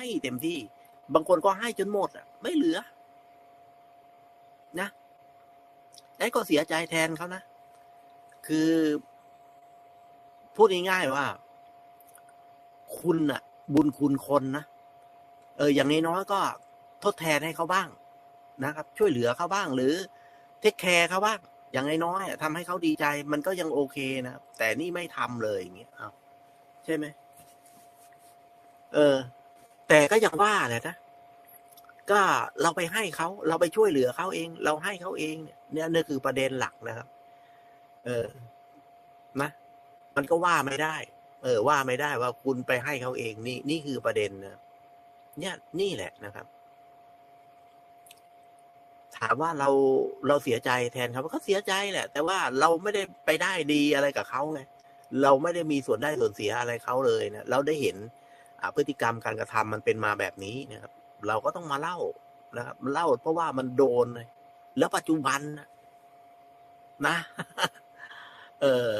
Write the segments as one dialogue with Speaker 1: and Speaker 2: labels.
Speaker 1: ให้เต็มที่ บางคนก็ให้จนหมดอะ ไม่เหลือ นะไอ้ก็เสียใจแทนเขานะ คือ พูดง่ายๆว่า คุณอะ บุญคุณคนนะ เออ อย่างน้อยๆก็ทดแทนให้เขาบ้างนะครับ ช่วยเหลือเขาบ้างหรือเทคแคร์เขาบ้างอย่างน้อยๆอะทำให้เขาดีใจมันก็ยังโอเคนะแต่นี่ไม่ทำเลยอย่างเงี้ยใช่ไหมเออ แต่ก็อย่างว่าแหละนะ ก็เราไปให้เขาเราไปช่วยเหลือเขาเอง เราให้เขาเอง เนี่ยนี่คือประเด็นหลักนะครับ เออนะมันก็ว่าไม่ได้ เออ ว่าไม่ได้ว่าคุณไปให้เขาเองนี่นี่คือประเด็นนะเนี่ยนี่แหละนะครับ ถามว่าเราเราเสียใจแทนเขาเขาเสียใจแหละ แต่ว่าเราไม่ได้ไปได้ดีอะไรกับเขาไงเราไม่ได้มีส่วนได้ส่วนเสียอะไรเขาเลยนะเราได้เห็น พฤติกรรมการกระทำมันเป็นมาแบบนี้นะครับ เราก็ต้องมาเล่านะครับเล่าเพราะว่ามันโดนเลยแล้วปัจจุบันนะ เออ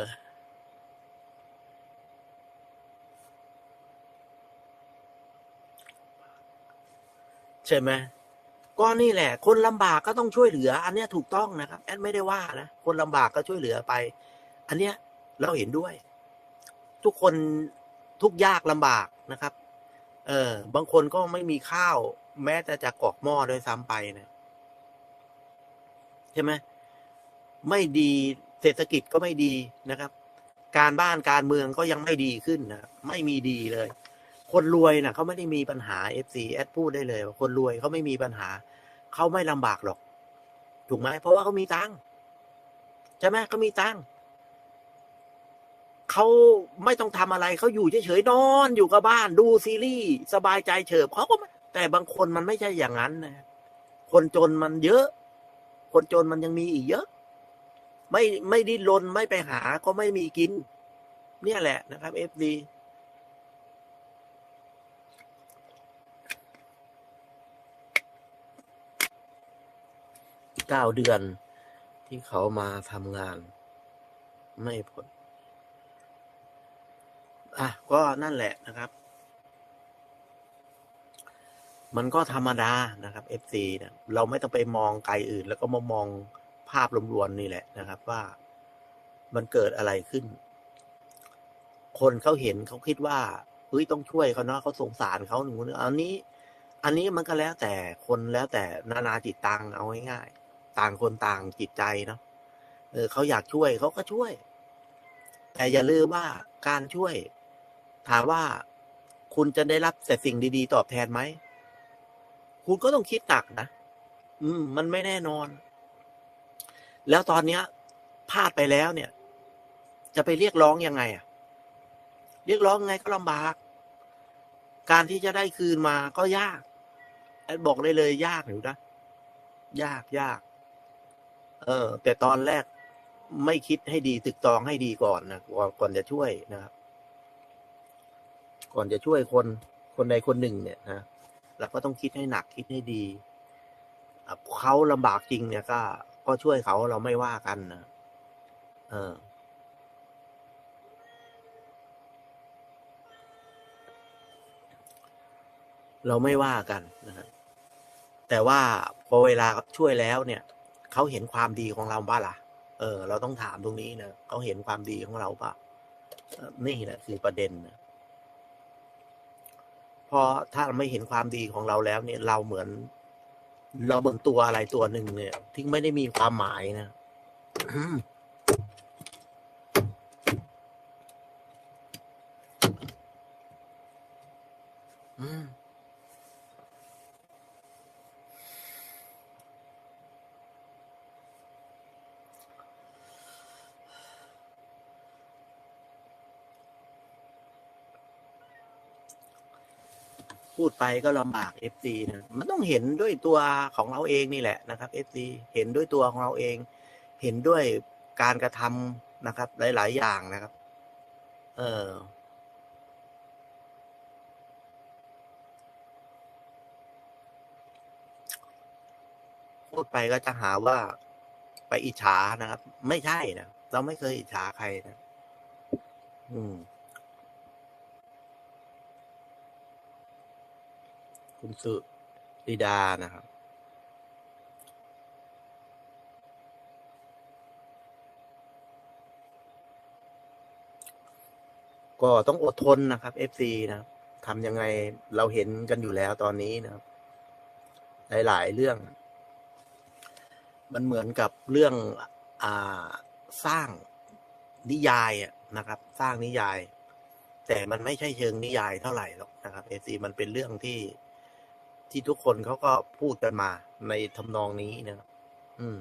Speaker 1: ใช่ไหมก็นี่แหละ คนลำบากก็ต้องช่วยเหลือ อันเนี้ยถูกต้องนะครับแอดไม่ได้ว่านะคนลำบากก็ช่วยเหลือไป อันเนี้ยเราเห็นด้วย ทุกคนทุกยากลำบาก นะครับ เออ บางคนก็ไม่มีข้าว แม้แต่จะกอกหม้อด้วยซ้ำไปนะใช่ไหมไม่ดีเศรษฐกิจก็ไม่ดีนะครับ การบ้านการเมืองก็ยังไม่ดีขึ้นนะไม่มีดีเลย คนรวยนะเขาไม่ได้มีปัญหาเอฟซีแอดพูดได้เลยคนรวยเขาไม่มีปัญหาเขาไม่ลำบากหรอก ถูกไหมเพราะว่าเขามีตังค์ใช่ไหมเขามีตังค์ เขาไม่ต้องทำอะไรเขาอยู่เฉยๆนอนอยู่กับบ้านดูซีรีส์สบายใจเฉิบเขาก็แต่บางคนมันไม่ใช่อย่างนั้นนะคนจนมันเยอะ คนจนมันยังมีอีกเยอะ ไม่ไม่ดิ้นรนไม่ไปหาก็ไม่มีกิน เนี่ยแหละนะครับเอฟดีเก้าเดือนที่เขามาทำงาน ไม่ผล อะก็นั่นแหละนะครับ มันก็ธรรมดานะครับ FC นะเราไม่ต้องไปมองไกลอื่น แล้วก็มามองภาพรวมๆนี่แหละนะครับ ว่ามันเกิดอะไรขึ้น คนเขาเห็นเขาคิดว่าเฮ้ยต้องช่วยเขาเนาะเขาสงสารเขาหนูอันนี้ อันนี้มันก็แล้วแต่คนแล้วแต่นานาจิตตังเอาง่ายๆต่างคนต่างจิตใจเนาะเออเขาอยากช่วยเขาก็ช่วย แต่อย่าลืมว่าการช่วย ถามว่าคุณจะได้รับแต่สิ่งดีๆ ตอบแทนไหม คุณก็ต้องคิดหนักนะ อืม มันไม่แน่นอน แล้วตอนเนี้ยพลาดไปแล้วเนี่ย จะไปเรียกร้องยังไงอะเรียกร้องไงก็ลำบาก การที่จะได้คืนมาก็ยาก บอกได้เลยยากอยู่นะ ยากยาก เออ แต่ตอนแรกไม่คิดให้ดีตึกตองให้ดีก่อนนะก่อนจะช่วยนะครับ ก่อนจะช่วยคนคนใดคนหนึ่งเนี่ยนะเราก็ต้องคิดให้หนักคิดให้ดีเขาลำบากจริงเนี่ยก็ ก็ช่วยเขาเราไม่ว่ากันนะเออเราไม่ว่ากันนะครับแต่ว่าพอเวลาช่วยแล้วเนี่ยเขาเห็นความดีของเราบ้าล่ะ เออ เราต้องถามตรงนี้นะเขาเห็นความดีของเราปะนี่แหละคือประเด็นนะ พอถ้าเราไม่เห็นความดีของเราแล้วเนี่ย เราเหมือน เราเหมือนตัวอะไรตัวหนึ่งเนี่ยที่ไม่ได้มีความหมายนะ พูดไปก็ลำบากเอฟซีนะมันต้องเห็นด้วยตัวของเราเองนี่แหละนะครับเอฟซีเห็นด้วยตัวของเราเอง เห็นด้วยการกระทำนะครับ หลาย ๆ อย่างนะครับ เออพูดไปก็จะหาว่าไปอิจฉานะครับ ไม่ใช่นะเราไม่เคยอิจฉาใครนะ อืม คุณสุริดานะครับ ก็ต้องอดทนนะครับ FC นะครับทำยังไงเราเห็นกันอยู่แล้วตอนนี้นะครับ หลาย ๆ เรื่อง มันเหมือนกับเรื่องอ่าสร้างนิยายนะครับ สร้างนิยาย แต่มันไม่ใช่เชิงนิยายเท่าไหร่หรอกนะครับ FC มันเป็นเรื่องที่ ที่ทุกคนเขาก็พูดกันมาในทำนองนี้นะครับอืม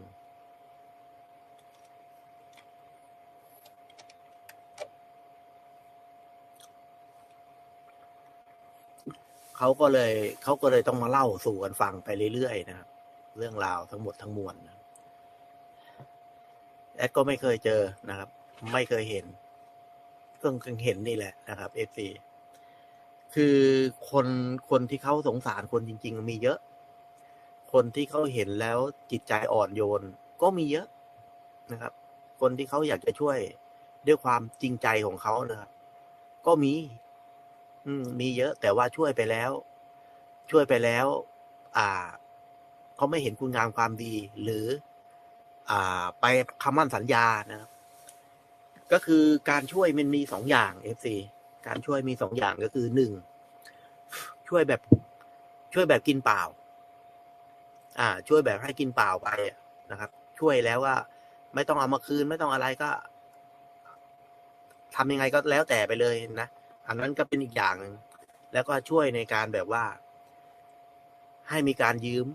Speaker 1: เขาก็เลยเขาก็เลยต้องมาเล่าสู่กันฟังไปเรื่อยๆนะครับเรื่องราวทั้งหมดทั้งมวลนะแอดก็ไม่เคยเจอนะครับ ไม่เคยเห็นเพิ่งเพิ่งเห็นนี่แหละนะครับเอฟซี คือคนคนที่เขาสงสารคนจริง ๆ มีเยอะ คนที่เขาเห็นแล้วจิตใจอ่อนโยนก็มีเยอะนะครับ คนที่เขาอยากจะช่วยด้วยความจริงใจของเขานะครับก็มี อืม มีเยอะ แต่ว่าช่วยไปแล้ว ช่วยไปแล้ว อ่าเขาไม่เห็นคุณงามความดี หรือ อ่า ไปคำมั่นสัญญานะครับก็คือการช่วยมันมีสองอย่างเอฟซี การช่วยมีสองอย่างก็คือหนึ่งช่วยแบบช่วยแบบกินเปล่า อ่า ช่วยแบบให้กินเปล่าไปนะครับ ช่วยแล้วว่าไม่ต้องเอามาคืนไม่ต้องอะไรก็ทำยังไงก็แล้วแต่ไปเลยนะอันนั้นก็เป็นอีกอย่างหนึ่งแล้วก็ช่วยในการแบบว่า ให้มีการยืม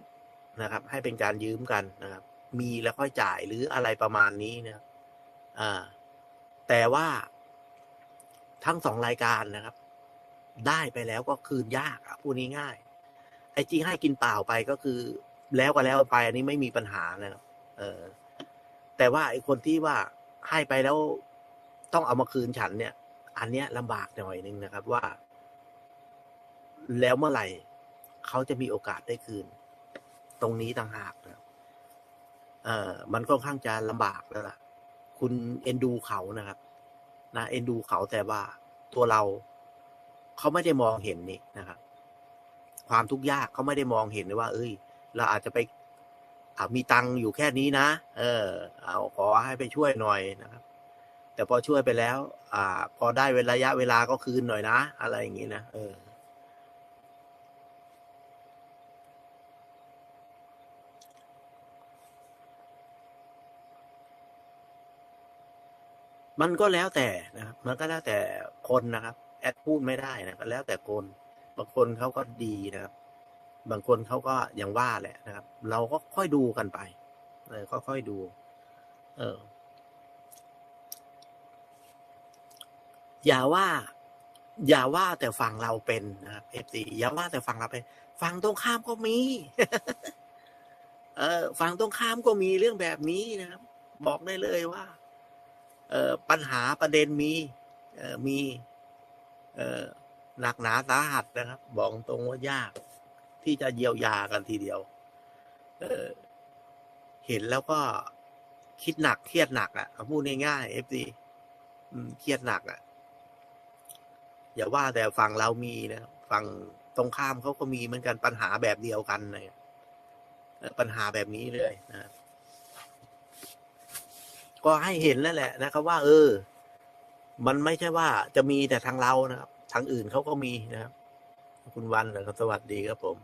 Speaker 1: นะครับ ให้เป็นการยืมกันนะครับ มีแล้วค่อยจ่ายหรืออะไรประมาณนี้นะครับอ่า แต่ว่า ทั้งสองรายการนะครับ ได้ไปแล้วก็คืนยากอะพูดง่ายๆไอ้จริงให้กินเปล่าไปก็คือ แล้วก็แล้วไป อันนี้ไม่มีปัญหานะครับ เออ แต่ว่าไอ้คนที่ว่าให้ไปแล้วต้องเอามาคืนฉันเนี่ย อันเนี้ยลำบากหน่อยนึงนะครับว่า แล้วเมื่อไหร่เขาจะมีโอกาสได้คืน ตรงนี้ต่างหากนะเออมันค่อนข้างจะลำบากแล้วล่ะ คุณเอ็นดูเขานะครับ นะเอ็นดูเขาแต่ว่าตัวเราเขาไม่ได้มองเห็นนี่นะครับ ความทุกข์ยากเขาไม่ได้มองเห็นว่า เอ้ย เราอาจจะไปอามีตังค์อยู่แค่นี้นะ เออ เอาขอให้ไปช่วยหน่อยนะครับ แต่พอช่วยไปแล้ว อ่า พอได้เวลาระยะเวลาก็คืนหน่อยนะ อะไรอย่างนี้นะ เออ มันก็แล้วแต่นะครับ มันก็แล้วแต่คนนะครับ แอดพูดไม่ได้นะก็แล้วแต่คน บางคนเขาก็ดีนะครับ บางคนเขาก็อย่างว่าแหละนะครับ เราก็ค่อยดูกันไปเออค่อยๆดู เออ อย่าว่า อย่าว่าแต่ฝั่งเราเป็นนะครับเอฟซีอย่าว่าแต่ฝั่งเราเป็นฝั่งตรงข้ามก็มี เออฝั่งตรงข้ามก็มีเรื่องแบบนี้นะครับ บอกได้เลยว่า ปัญหาประเด็นมีมีหนักหนาสาหัสนะครับ บอกตรงว่ายาก ที่จะเยียวยากันทีเดียวเเห็นแล้วก็คิดหนักเครียดหนักอะ่ะพูดง่ายๆเอฟซีเครียดหนักอะ่ะ อย่าว่าแต่ฝั่งเรามีนะฝั่งตรงข้ามเขาก็มีเหมือนกันปัญหาแบบเดียวกันเลยปัญหาแบบนี้เลยนะครับ ก็ให้เห็นแล้วแหละนะครับ ว่า เออ มันไม่ใช่ว่าจะมีแต่ทางเรานะครับ ทางอื่นเขาก็มีนะครับ คุณวันนะครับสวัสดีครับผม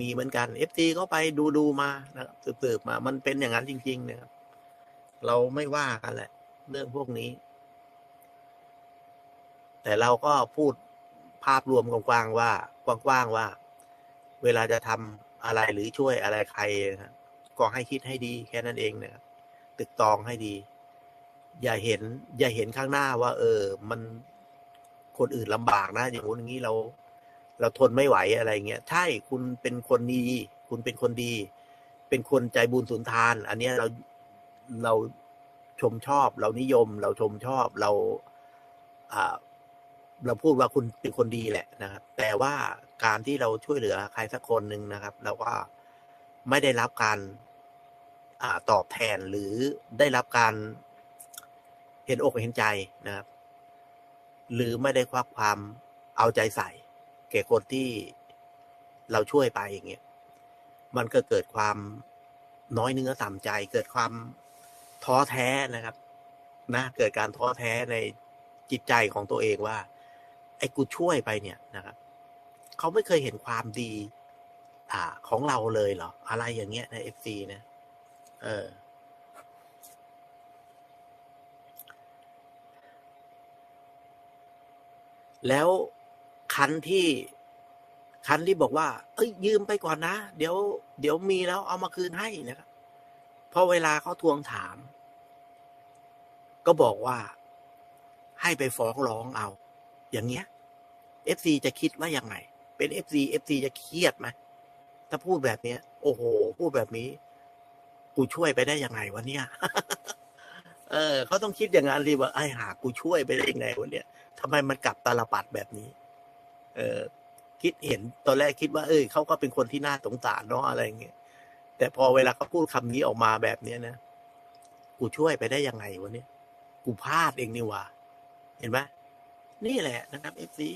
Speaker 1: มีเหมือนกันเอฟซีก็ไปดูดูมานะครับสืบๆมา มันเป็นอย่างนั้นจริง ๆ นะครับ เราไม่ว่ากันแหละ เรื่องพวกนี้ แต่เราก็พูดภาพรวมกว้างๆว่ากว้างๆว่า เวลาจะทำอะไรหรือช่วยอะไรใครนะครับก็ให้คิดให้ดีแค่นั้นเองนะครับ ตึกตองให้ดี อย่าเห็น อย่าเห็นข้างหน้าว่า เออ มันคนอื่นลำบากนะอย่างนู้นอย่างนี้เรา เราทนไม่ไหวอะไรเงี้ยใช่คุณเป็นคนดี คุณเป็นคนดี เป็นคนใจบุญสุนทาน อันเนี้ยเราเราชมชอบ เรานิยม เราชมชอบเราอ่าเราพูดว่าคุณเป็นคนดีแหละนะครับ แต่ว่าการที่เราช่วยเหลือใครสักคนหนึ่งนะครับ เราก็ไม่ได้รับการ อตอบแทนหรือได้รับการเห็นอกเห็นใจนะครับ หรือไม่ได้ควักความเอาใจใส่ แก่คนที่เราช่วยไปอย่างเงี้ยมันก็เกิดความน้อยเนื้อต่ำใจ เกิดความท้อแท้นะครับ นะเกิดการท้อแท้ในจิตใจของตัวเองว่า ไอ้กูช่วยไปเนี่ยนะครับเขาไม่เคยเห็นความดี อ่าของเราเลยเหรอ อะไรอย่างเงี้ยในเอฟซีนะ เออ แล้วคันที่คันที่บอกว่า เอ้ย ยืมไปก่อนนะ เดี๋ยว เดี๋ยวมีแล้วเอามาคืนให้นะครับพอเวลาเขาทวงถาม ก็บอกว่า ให้ไปฟ้องร้องเอา อย่างเงี้ยเอฟซีจะคิดว่ายังไง เป็นเอฟซีเอฟซีจะเครียดไหมถ้าพูดแบบเนี้ย โอ้โห พูดแบบนี้ กูช่วยไปได้ยังไงวะเนี่ย เออเขาต้องคิดอย่างนั้นดีว่าไอ้หากูช่วยไปได้ยังไงวะเนี่ยทำไมมันกลับตาลปัดแบบนี้ เออคิดเห็นตอนแรกคิดว่า เอ้ยเขาก็เป็นคนที่น่าสงสารเนาะอะไรเงี้ยแต่พอเวลาเขาพูดคำนี้ออกมาแบบเนี้ยนะกูช่วยไปได้ยังไงวะเนี่ยกูพลาดเองนี่ว่าเห็นไหมนี่แหละนะครับเอฟซี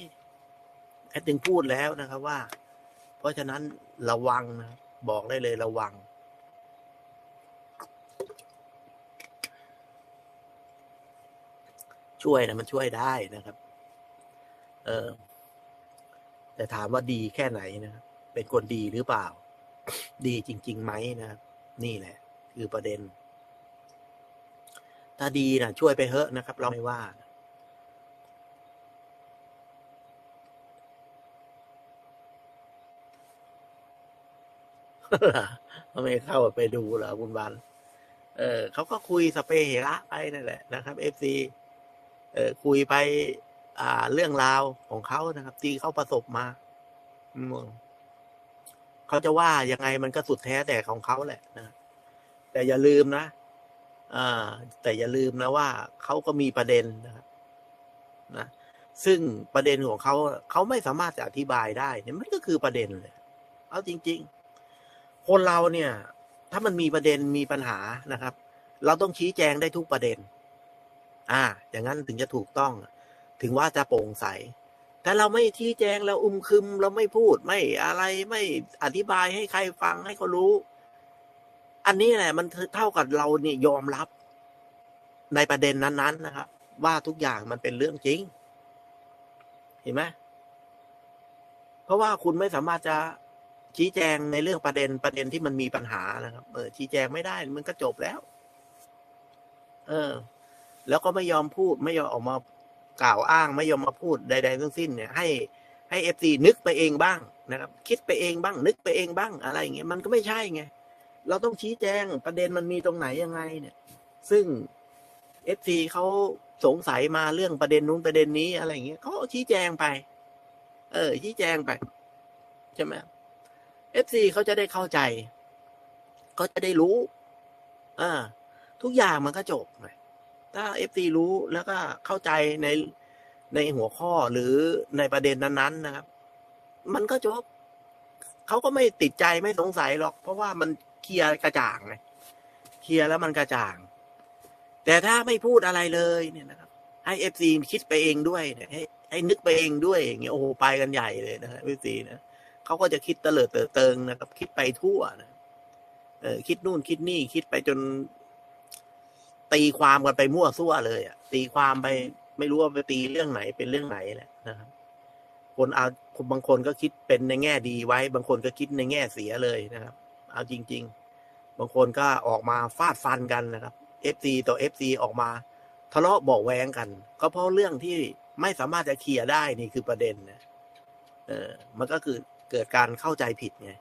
Speaker 1: แอดถึงพูดแล้วนะครับว่า เพราะฉะนั้นระวังนะบอกได้เลยระวัง ช่วยนะมันช่วยได้นะครับ เออแต่ถามว่าดีแค่ไหนนะครับเป็นคนดีหรือเปล่า ดีจริงๆไหมนะครับนี่แหละ คือประเด็น ถ้าดีนะช่วยไปเถอะนะครับ เราไม่ว่าทำไมเข้าไปดูเหรอคุณบัน เออเขาก็คุยสเปย์เหระไปนั่นแหละนะครับเอฟซี เออคุยไป อ่า เรื่องราวของเขานะครับ ที่เขาประสบมาอมเขาจะว่ายังไงมันก็สุดแท้แต่ของเขาแหละนะแต่อย่าลืมนะอ่าแต่อย่าลืมนะว่าเขาก็มีประเด็นนะครับนะซึ่งประเด็นของเขาเขาไม่สามารถจะอธิบายได้เนี่ยมันก็คือประเด็นเลยเอาจริง ๆ คนเราเนี่ย ถ้ามันมีประเด็นมีปัญหานะครับ เราต้องชี้แจงได้ทุกประเด็น อ่า อย่างนั้นถึงจะถูกต้อง ถึงว่าจะโปร่งใสแต่เราไม่ชี้แจงเราอุ้มคึมเราไม่พูดไม่อะไรไม่อธิบายให้ใครฟังให้เขารู้ อันนี้แหละมันเท่ากับเราเนี่ยยอมรับ ในประเด็นนั้น ๆ นะครับ ว่าทุกอย่างมันเป็นเรื่องจริง เห็นไหมเพราะว่าคุณไม่สามารถจะชี้แจงในเรื่องประเด็นประเด็นที่มันมีปัญหานะครับ เออชี้แจงไม่ได้มันก็จบแล้ว เออ แล้วก็ไม่ยอมพูดไม่ยอมออกมากล่าวอ้างไม่ยอมมาพูดใด ๆ ทั้งสิ้นเนี่ยให้ให้เอฟซีนึกไปเองบ้างนะครับ คิดไปเองบ้าง นึกไปเองบ้างอะไรอย่างเงี้ยมันก็ไม่ใช่ไงเราต้องชี้แจงประเด็นมันมีตรงไหนยังไงเนี่ย ซึ่งเอฟซีเขาสงสัยมาเรื่องประเด็นนู้นประเด็นนี้อะไรอย่างเงี้ยเขาชี้แจงไป เออ ชี้แจงไปใช่ไหมเอฟซีเขาจะได้เข้าใจเขาจะได้รู้อ่าทุกอย่างมันก็จบไง ถ้าเอฟซีรู้แล้วก็เข้าใจในในหัวข้อหรือในประเด็นนั้นๆนะครับ มันก็จบเขาก็ไม่ติดใจไม่สงสัยหรอก เพราะว่ามันเคลียร์กระจ่างไงเคลียร์แล้วมันกระจ่าง แต่ถ้าไม่พูดอะไรเลยเนี่ยนะครับ ให้เอฟซีคิดไปเองด้วยเนี่ยให้ให้นึกไปเองด้วยอย่างเงี้ยโอ้โหไปกันใหญ่เลยนะฮะเอฟซีนะเขาก็จะคิดเตลิดเตอเติงนะครับ คิดไปทั่วนะเออคิดนู่นคิดนี่คิดไปจน ตีความกันไปมั่วซั่วเลยอะตีความไปไม่รู้ว่าไปตีเรื่องไหนเป็นเรื่องไหนแหละนะครับคนเอาบางคนก็คิดเป็นในแง่ดีไว้ บางคนก็คิดในแง่เสียเลยนะครับ เอาจริง ๆ บางคนก็ออกมาฟาดฟันกันนะครับเอฟซีต่อเอฟซีออกมา ทะเลาะเบาแวงกัน ก็เพราะเรื่องที่ไม่สามารถจะเคลียร์ได้นี่คือประเด็นนะเออ มันก็คือเกิดการเข้าใจผิดไง